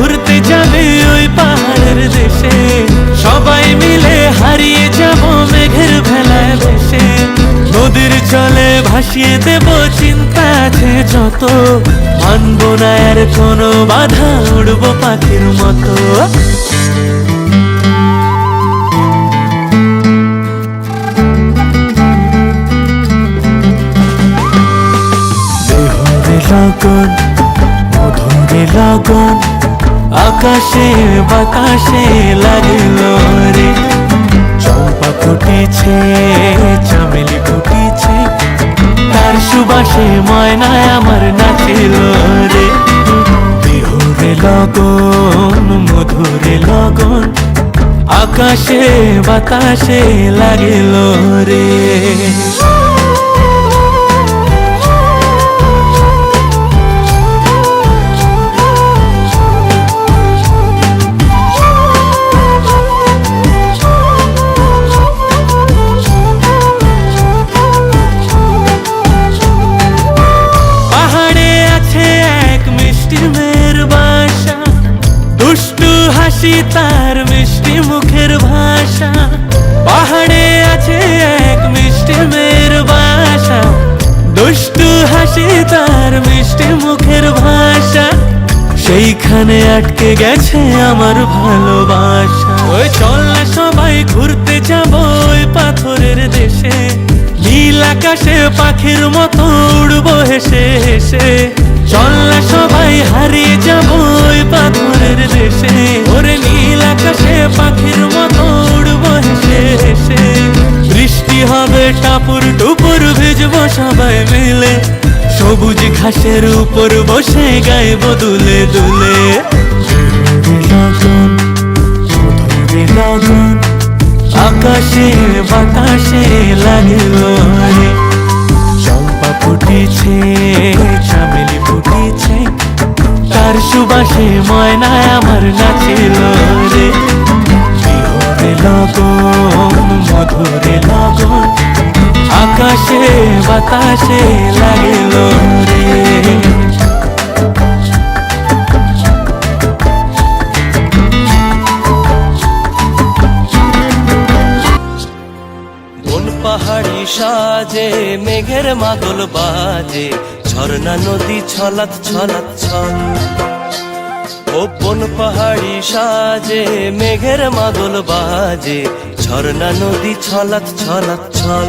ঘুরতে যাবে ওই পাহাড়ের দেশে। সবাই মিলে হারিয়ে যাব মেঘের ভেলায় ভেসে। নদীর জলে ভাসিয়ে দেব চিন্তা আছে যত। মানব না আর কোনো বাধা, উড়বো পাখির মতো। লগন, মধুরে লগন আকাশে বাতাসে লাগিল রে। চম্পা ফুটিছে, চামেলি ফুটিছে। তার সুবাসে ময়নায় আমার নাচিল রে। বিহুরে লগন, মধুরে লগন, আকাশে বাতাসে লাগিল রে। সেইখানে আটকে গেছে আমার ভালোবাসা। ওই চল না সবাই, ঘুরতে যাব ওই পাথরের দেশে। নীল আকাশে পাখির মতো উড়বো হেসে হেসে। চল না সবাই, হারিয়ে যাব ওই পাথরের দেশে। ওরে নীল আকাশে পাখির মতো উড়বো হেসে হেসে। বৃষ্টি হবে, টাপুর টুপুর ভিজবো সবাই মিলে। সবুজ ঘাসের উপর বসে গাইব দুলে দুলে। মধুরে আকাশে, বাতাসে লাগিল চম্পা ফুটেছে, চামেলি ফুটেছে। তার সুবাসে ময়নায় আমার নাচিল রে বিহরে লগন, মধুরে লগন। আকাশে, বাতাসে লাগিল পাহাড়ি সাজে, মেঘের মাদল বাজে, ঝর্ণা, নদী ছলাত ছলাত ছল। ও কোন পাহাড়ি সাজে, মেঘের মাদল বাজে, ঝর্ণা, নদী ছলাত ছলাত ছল।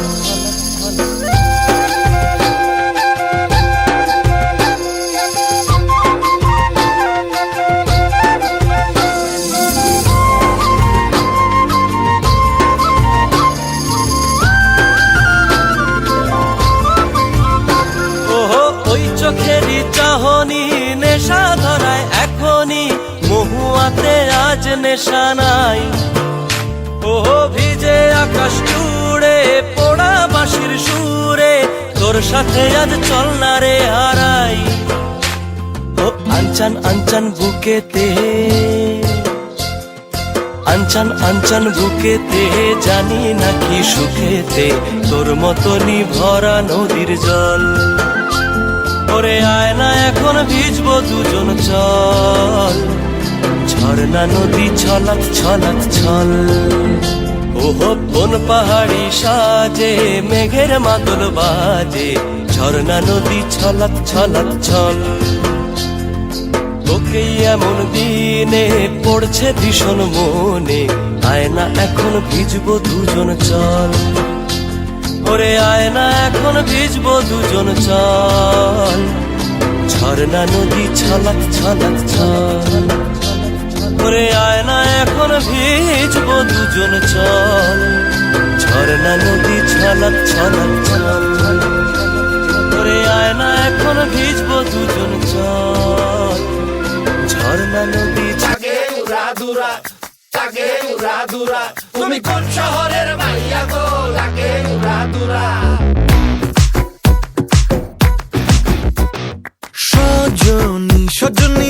নেশা নাই। ওহো, ভিজে আকাশ জুড়ে, পোড়া বাঁশির সুরে, তোর সাথে আজ চল না রে হারাই। ও, আনচান আনচান বুকেতে, আনচান আনচান বুকেতে, জানি নাকি সুখেতে, তোর মতনই ভরা নদীর জল। ওরে আয়না, এখন ভিজবো দুজন চল। ঝর্ণা নদী ছলাত ছলাত ছল। ওহো কোন পাহাড়ি সাজে, মেঘের মাদল বাজে, ঝর্ণা নদী ছলাত ছলাত ছল। তোকে এমন দিনে পড়ছে ভীষণ মনে, আয়না এখন ভিজবো দুজন চল। ওরে আয়না এখন ভিজবো দুজন চল। ঝর্ণা নদী ছলাক ছলাক ছল। ভরে আয় না এখন ভিজব দুজন চল। ঝরনা নদী ছালাক ছালাক ছালাক আয় না এখন ভিজব দুজন চল। ঝরনা নদী উড়া দুরা উড়া দুরা। তুমি কোন শহরের মাইয়া গো? লাগে উড়া দুরা। সজনী সজনী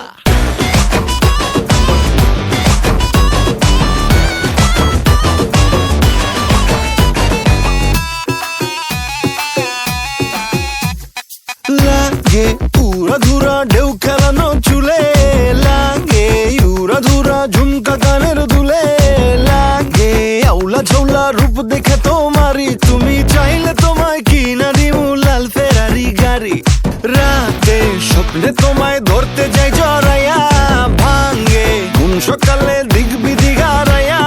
ঝোলা রূপ দেখে তোমারি তুমি চাইলে তোমায় কিনা দিমু লাল ফেরারি গাড়ি। রাতে স্বপ্নে তোমায় ধরতে যাই জরায়া ভাঙ্গে কোন সকালে দিগবি দিগারায়া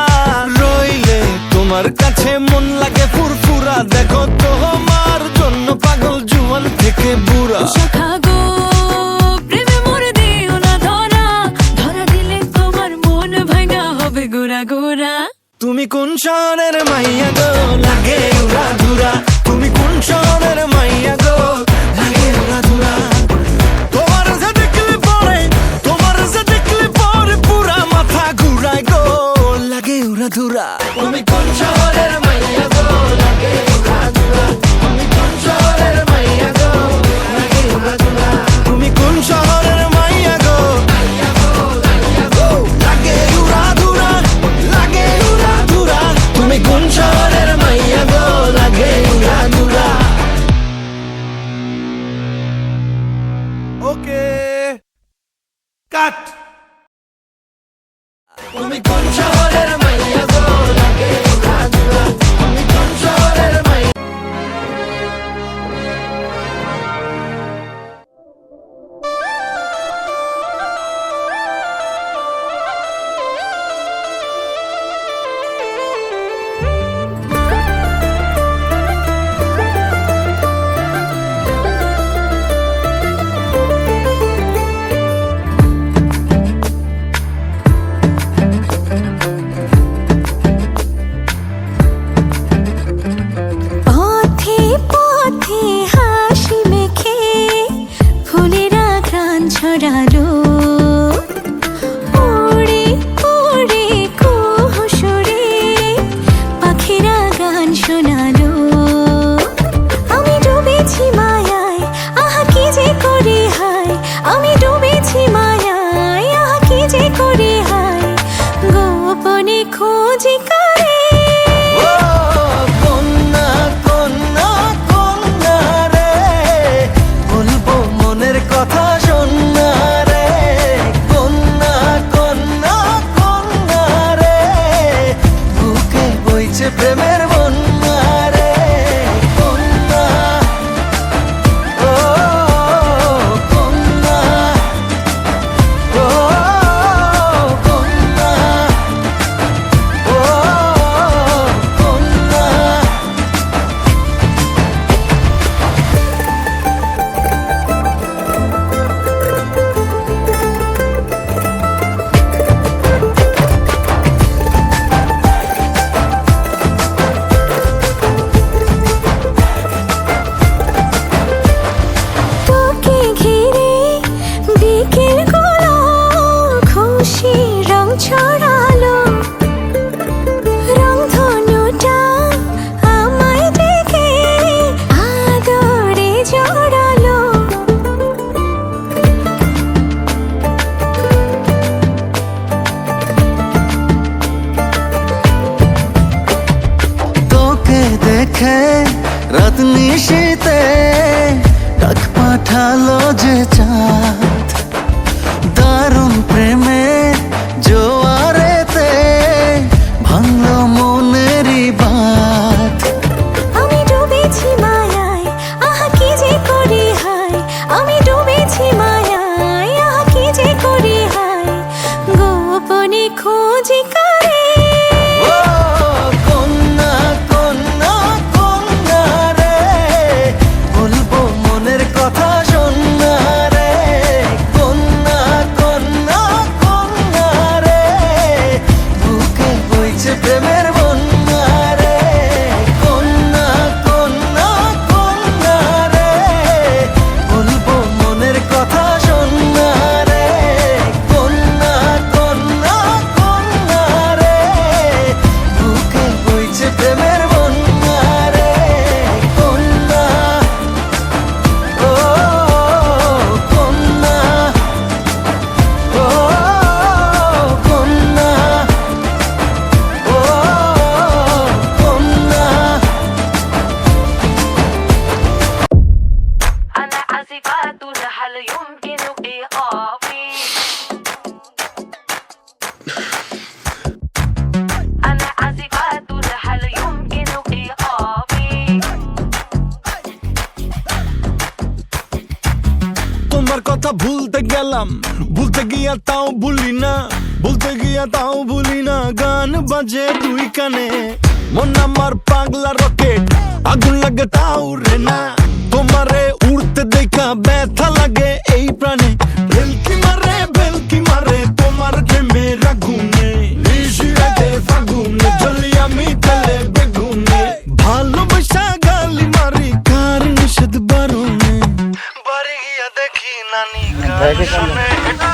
রইলে তোমার কাছে মন লাগে ফুরফুরা, দেখো তোমার জন্য পাগল জুয়ান থেকে বুড়া। তুমি কোন শহরের মাইয়া গো? লাগে উড়া ধুরা। তুমি কোন শহরের মাইয়া গো? লাগে উড়া ধুরা। যে যে মাথা বাজে দুই কানে। মন আমার পাগলা রকেট আগুন লাগে তাও রে না। তোমারে উড়তে দেখা ব্যথা লাগে এই প্রাণে। ভেলকি মারে মারে তোমার ভালোবাসা গালি মারি কার বাড়ি গিয়া দেখি নানি গান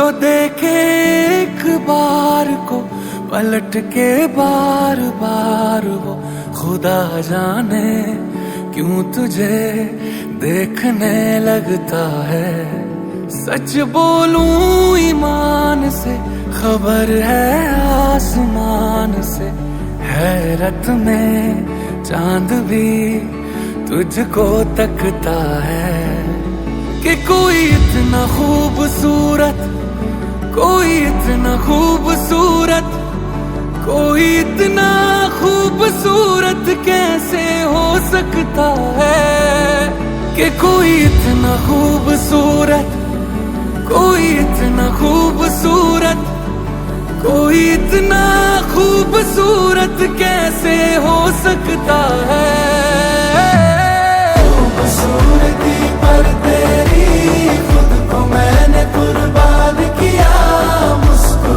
जो देखे एक बार को, पलट के बार बार वो, खुदा जाने क्यों तुझे देखने लगता है? सच बोलूँ, ईमान से, खबर है आसमान से, हैरत में चाँद भी तुझको तकता है कि कोई इतना खूबसूरत कोई इतना खूबसूरत, कोई इतना खूबसूरत कैसे हो सकता है कि कोई इतना खूबसूरत, कोई इतना खूबसूरत, कोई इतना खूबसूरत कैसे हो सकता है? खूबसूरती पर तेरी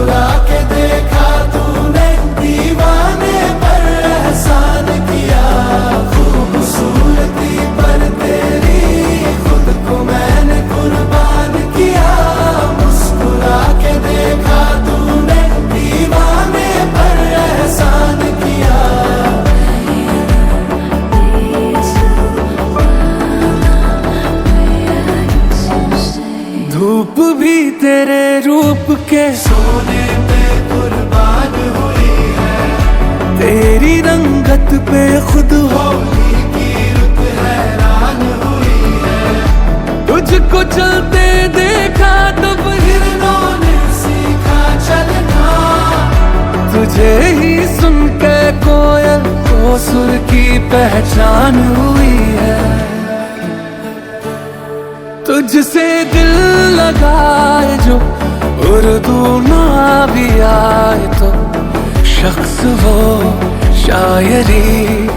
मुस्कुरा के देखा तूने दीवाने। धूप भी तेरे रूप के सोने पे कुर्बान हुई है। तेरी रंगत पे खुद होली की रुत हैरान हुई है। तुझको चलते देखा तब हिरणों ने सीखा चलना। तुझे ही सुन के कोयल को सुर की पहचान हुई है। तुझसे दिल लगाए जो उर्दू ना भी आए तो शख्स वो शायरी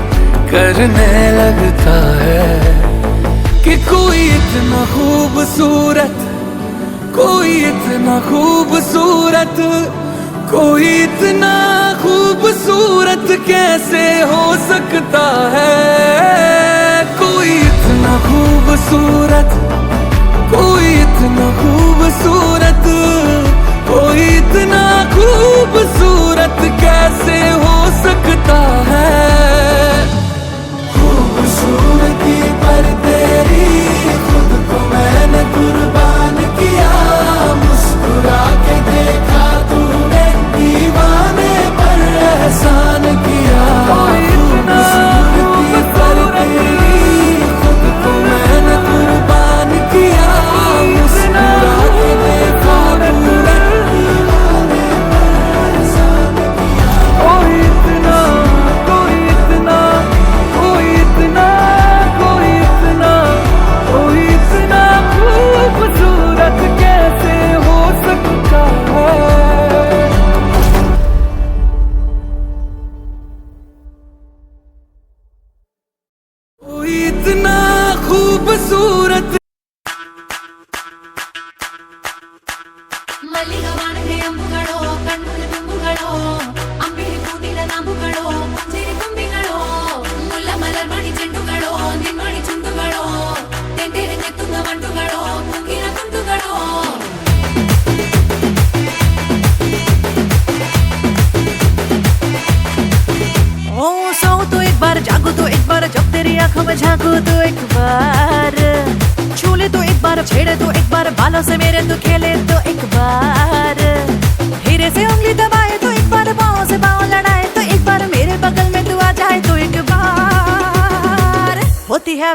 करने लगता है कि कोई इतना खूबसूरत, कोई इतना खूबसूरत, कोई इतना खूबसूरत कैसे हो सकता है? कोई इतना खूबसूरत कोई इतना खूबसूरत कोई इतना खूबसूरत कैसे हो सकता है?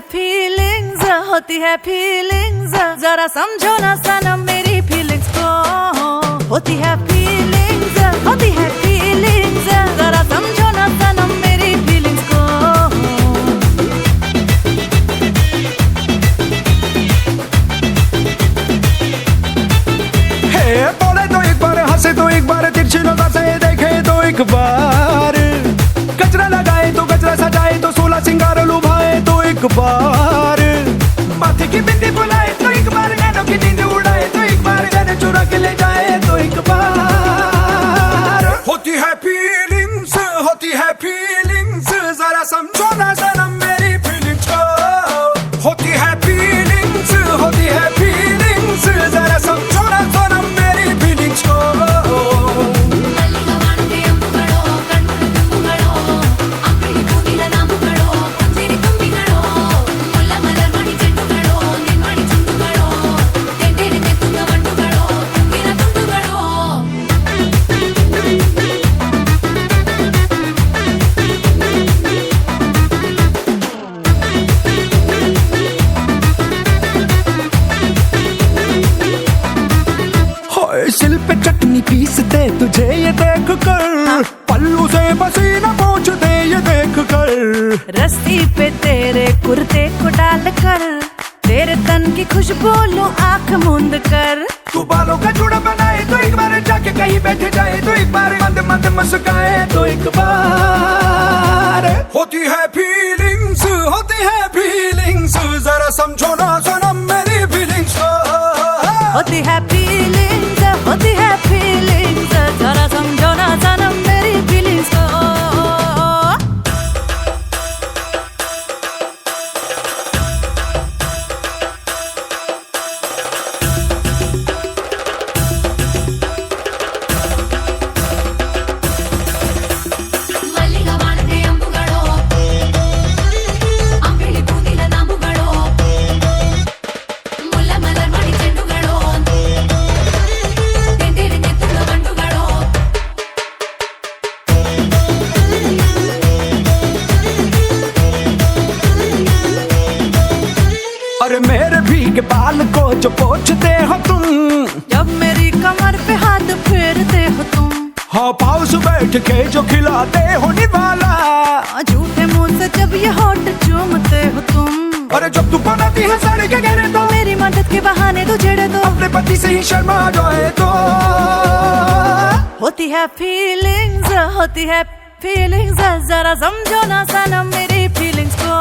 फीलिंग्स होती है फीलिंग्स जरा समझो ना सनम मेरी फीलिंग्स को। होती है फीलिंग्स होती है फीलिंग्स जरा समझो ना सनम मेरी फीलिंग्स को। हे, बोले तो एक बार, हंसे तो एक बार, तिरछी नज़र से देखे तो एक बार। goodbye. आँख मूंद कर। तू बालों का जुड़ा बनाए तो एक बार जाके कहीं बैठ जाए तो एक बार मंद मंद मुस्काए तो एक बार। होती है फीलिंग्स होती है फीलिंग्स जरा समझो ना सनम मेरी बाल को जो पोछते हो तुम। जब मेरी कमर पे हाथ फेरते हो तुम। हाँ पाउस बैठ के जो खिलाते हो निवाला। झूठे मुँह से जब ये होठ चूमते हो तुम। अरे जब तू बनाती है साड़ी के घेरे तो। मेरी मदद के बहाने तू छेड़े तो। अपने पति से ही शर्मा जाए तो। होती है फीलिंग्स होती है फीलिंग्स जरा समझो ना सनम मेरी फीलिंग्स को।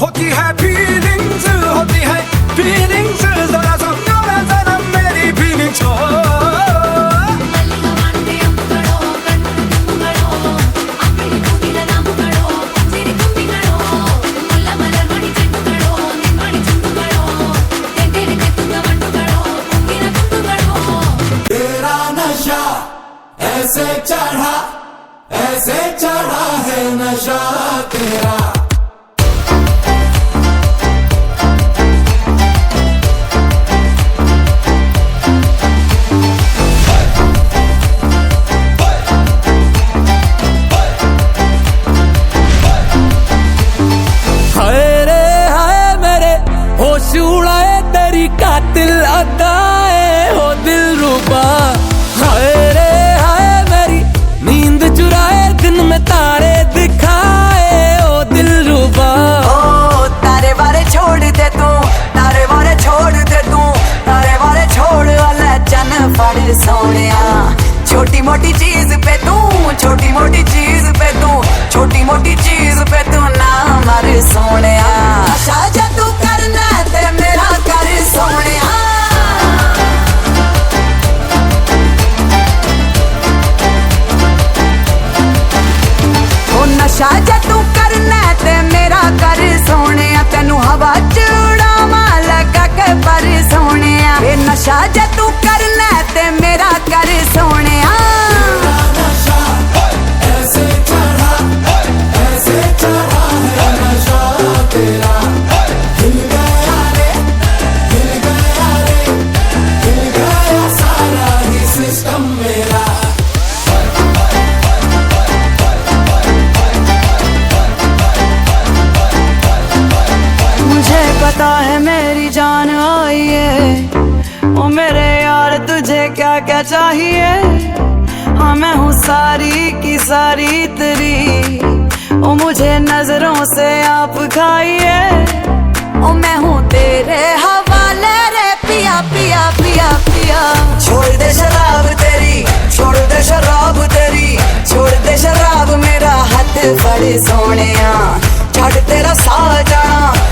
होती है फीलिंग्स होती है feelings, that I'm not as I'm many feelings. 40 G. है मेरी जान आइए। ओ मेरे यार, तुझे क्या क्या चाहिए? हाँ मैं हूँ सारी की सारी तेरी। ओ मुझे नज़रों से आप खाइए। ओ मैं हूँ तेरे हवाले रे, पिया पिया पिया पिया। छोड़ दे शराब तेरी, छोड़ दे शराब तेरी। छोड़ दे शराब मेरा हाथ बड़े सोने छोड़ तेरा सा जाना।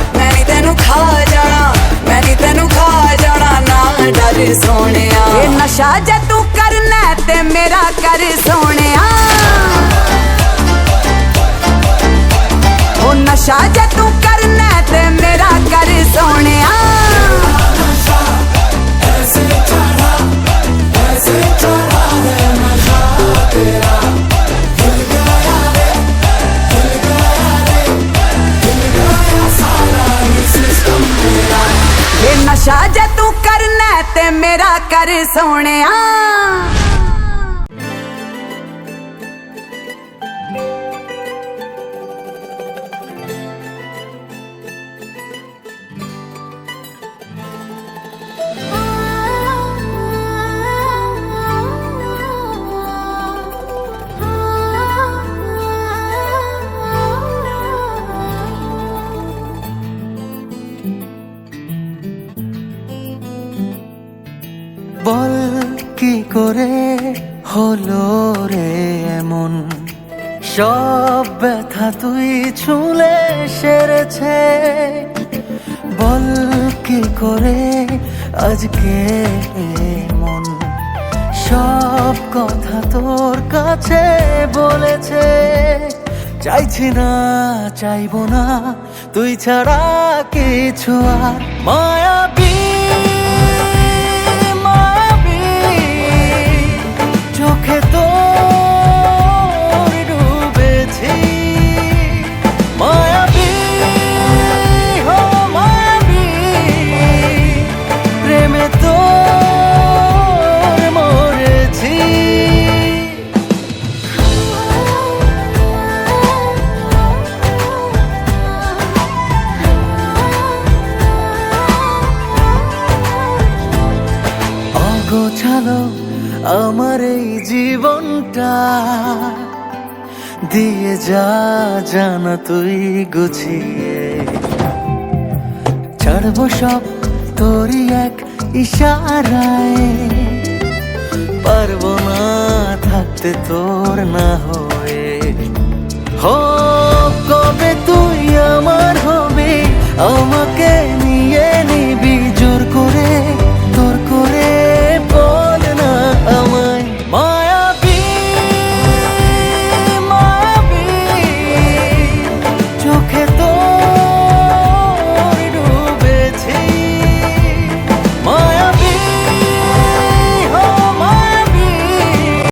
ਤੈਨੂੰ ਖਾ ਜਾਣਾ, ਮੈਂ ਨਹੀਂ ਤੈਨੂੰ ਖਾ ਜਾਣਾ, ਨਾ ਡਰ ਸੋਹਣਿਆ। ਇਹ ਨਸ਼ਾ ਜੇ ਤੂੰ ਕਰਨਾ ਤੇ ਮੇਰਾ ਕਰ ਸੋਹਣਿਆ। ਉਹ ਨਸ਼ਾ ਜੇ ਤੂੰ ਕਰਨਾ ਤੇ ਮੇਰਾ ਕਰ ਸੋਹਣਿਆ। ਮੇਰਾ ਕਰ ਸੋਹਣਿਆ। সব ব্যথা তুই ছুলে সেরেছে। বল কি করে আজকে মন সব কথা তোর কাছে বলেছে। চাইছি না, চাইব না, তুই ছাড়া কিছু আর। মায়াবী অগোছালো আমার এই জীবনটা। দিয়ে যা, জানা তুই গুছিয়ে। ছাড়বো সব তোরই এক ইশারায়। পারব না থাকতে তোর না হয়ে। হো, কবে তুই আমার হবে? আমাকে